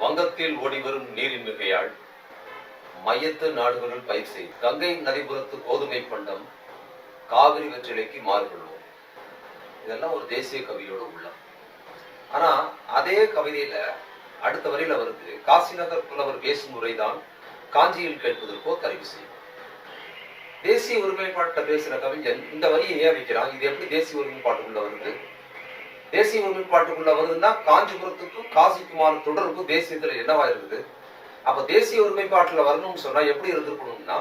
வங்கத்தில் ஓடிவரும் நீரின் மிகையால் மையத்து நாடுகளுள் பயிர் செய். கங்கை நதிபுரத்து கோதுமை பண்டம் காவிரி வெற்றிலைக்கு மாறுபடுவோம். இதெல்லாம் ஒரு தேசிய கவியோட உள்ளம். ஆனா அதே கவிதையில அடுத்த வரையில வருது காசிநகர் புலவர் பேசும் முறைதான் காஞ்சியில் கேட்பதற்கோ கருவி செய்யும் தேசிய ஒருமைப்பாட்டை பேசுற கவிஞன் இந்த வரியை ஏன் வைக்கிறான்? இது எப்படி தேசிய ஒருமைப்பாட்டுக்குள்ள வருது? தேசிய ஒருமைப்பாட்டுக்குள்ள வருதுன்னா காஞ்சிபுரத்துக்கும் காசிக்குமான தொடர்பு தேசியத்துல என்னவா இருக்குது? அப்ப தேசிய ஒருமைப்பாட்டுல வரணும்னு சொன்னா எப்படி இருந்திருக்கணும்னா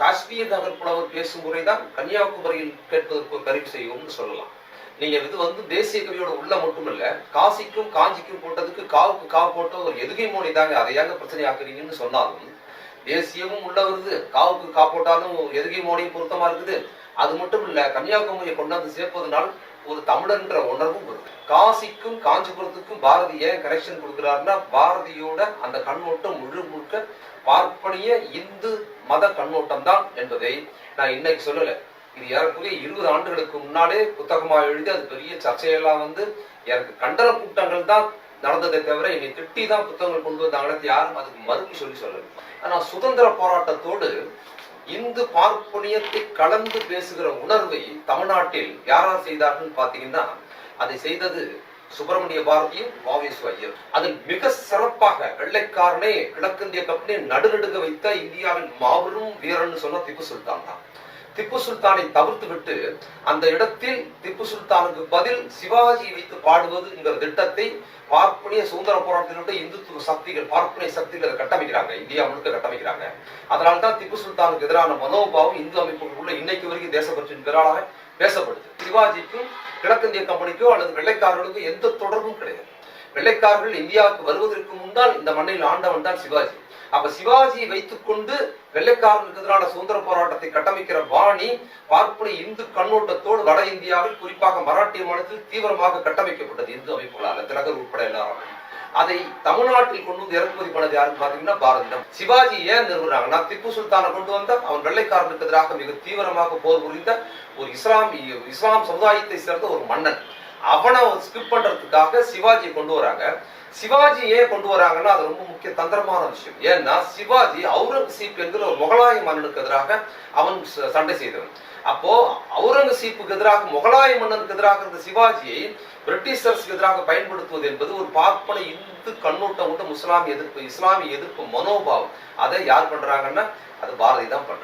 காஷ்மீர் நகர் புலவர் பேசும் முறைதான் கன்னியாகுமரியில் கேட்பதற்கு ஒரு கருவி செய்யும்னு சொல்லலாம். நீங்க இது வந்து தேசிய கவியோட உள்ள மட்டுமல்ல காசிக்கும் காஞ்சிக்கும் போட்டதுக்கு காவுக்கு காவு போட்ட ஒரு எதுகை மொழி தாங்க. அதை ஏங்க பிரச்சனை ஆக்குறீங்கன்னு சொன்னாலும் தேசியமும் உள்ள வருது. காவுக்கு கா போட்டாலும் எதுகை மோடியும் பொருத்தமா இருக்குது. அது மட்டும் இல்ல கன்னியாகுமரியை கொண்டாந்து சேர்ப்பதனால் ஒரு தமிழன்ற உணர்வும் வருது காசிக்கும் காஞ்சிபுரத்துக்கும் பாரதி ஏன் கனெக்ஷன் கொடுக்கிறாருன்னா பாரதியோட அந்த கண்ணோட்டம் முழு முழுக்க பார்ப்பனிய இந்து மத கண்ணோட்டம் தான் என்பதை நான் இன்னைக்கு சொல்லல. இது ஏறக்குறைய இருபது ஆண்டுகளுக்கு முன்னாலே புத்தகமாக எழுதி அது பெரிய சர்ச்சையெல்லாம் வந்து எனக்கு கண்டன கூட்டங்கள் தான் நடந்ததை தவிர என்னை திட்டி தான் புத்தகங்கள் கொண்டு வந்தாங்களே யாரும் அதுக்கு மறுப்பு சொல்லி சொல்லல. ஆனா சுதந்திர போராட்டத்தோடு இந்து பார்ப்பனியத்தை கலந்து பேசுகிற உணர்வை தமிழ்நாட்டில் யாரார் செய்தார்கள் பாத்தீங்கன்னா அதை செய்தது சுப்பிரமணிய பாரதியும் வாவேசு ஐயர். அதில் மிக சிறப்பாக வெள்ளைக்காரனே கிழக்கிந்திய கம்பெனி நடுநடுங்க வைத்த இந்தியாவின் மாபெரும் வீரன் சொன்ன திப்பு சுல்தான் தான். திப்பு சுல்தானை தவிர்த்து விட்டு அந்த இடத்தில் திப்பு சுல்தானுக்கு பதில் சிவாஜி வைத்து பாடுவது என்கிற திட்டத்தை பார்ப்பனிய சுதந்திர போராட்டத்தினுடைய இந்துத்துவ சக்திகள் பார்ப்பனிய சக்திகளை கட்டமைக்கிறாங்க. இந்தியா முழுக்க கட்டமைக்கிறாங்க. அதனால தான் திப்பு சுல்தானுக்கு எதிரான மனோபாவம் இந்து அமைப்புகளுக்குள்ள இன்னைக்கு வரைக்கும் தேசப்பற்றின் பிறாளாக பேசப்படுது. சிவாஜிக்கும் கிழக்கிந்திய கம்பெனிக்கோ அல்லது வெள்ளைக்காரர்களுக்கும் எந்த தொடர்பும் கிடையாது. வெள்ளைக்காரர்கள் இந்தியாவுக்கு வருவதற்கு முன்னால் இந்த மண்ணில் ஆண்டவன் தான் சிவாஜி. அப்ப சிவாஜியை வைத்துக்கொண்டு வெள்ளைக்காரனுக்கு எதிரான சுதந்திர போராட்டத்தை கட்டமைக்கிற பாணி பார்ப்பனை இந்து கண்ணோட்டத்தோடு வட இந்தியாவில் குறிப்பாக மராட்டிய மாநிலத்தில் தீவிரமாக கட்டமைக்கப்பட்டது இந்து அமைப்புகளால் திலகர் உட்பட எல்லாரும். அதை தமிழ்நாட்டில் கொண்டு வந்து இறக்குமதி பண்ணது யாருன்னு பாத்தீங்கன்னா பாரதிடம் சிவாஜி ஏன் நிறுவனாங்கன்னா திப்பு சுல்தானை கொண்டு வந்த அவன் வெள்ளைக்காரனுக்கு எதிராக மிக தீவிரமாக போர் புரிந்த ஒரு இஸ்லாம் இஸ்லாம் சமுதாயத்தை சேர்ந்த ஒரு மன்னன். அவனை ஸ்கிப் பண்றதுக்காக சிவாஜியை கொண்டு வராங்க. சிவாஜி ஏன் கொண்டு வராங்கன்னா அது ரொம்ப முக்கிய தந்திரமான விஷயம். ஏன்னா சிவாஜி அவுரங்கசீப் என்கிற ஒரு முகலாய மன்னனுக்கு எதிராக அவன் ச- சண்டை செய்தவன். அப்போ அவுரங்கசீப்புக்கு எதிராக முகலாய மன்னனுக்கு எதிராக இருந்த சிவாஜியை பிரிட்டிஷர்ஸ்க்கு எதிராக பயன்படுத்துவது என்பது ஒரு பார்ப்பன இந்து கண்ணோட்டம் கொண்ட முஸ்லாமிய எதிர்ப்பு இஸ்லாமிய எதிர்ப்பு மனோபாவம். அதை யார் பண்றாங்கன்னா அது பாரதி தான் பண்றாங்க.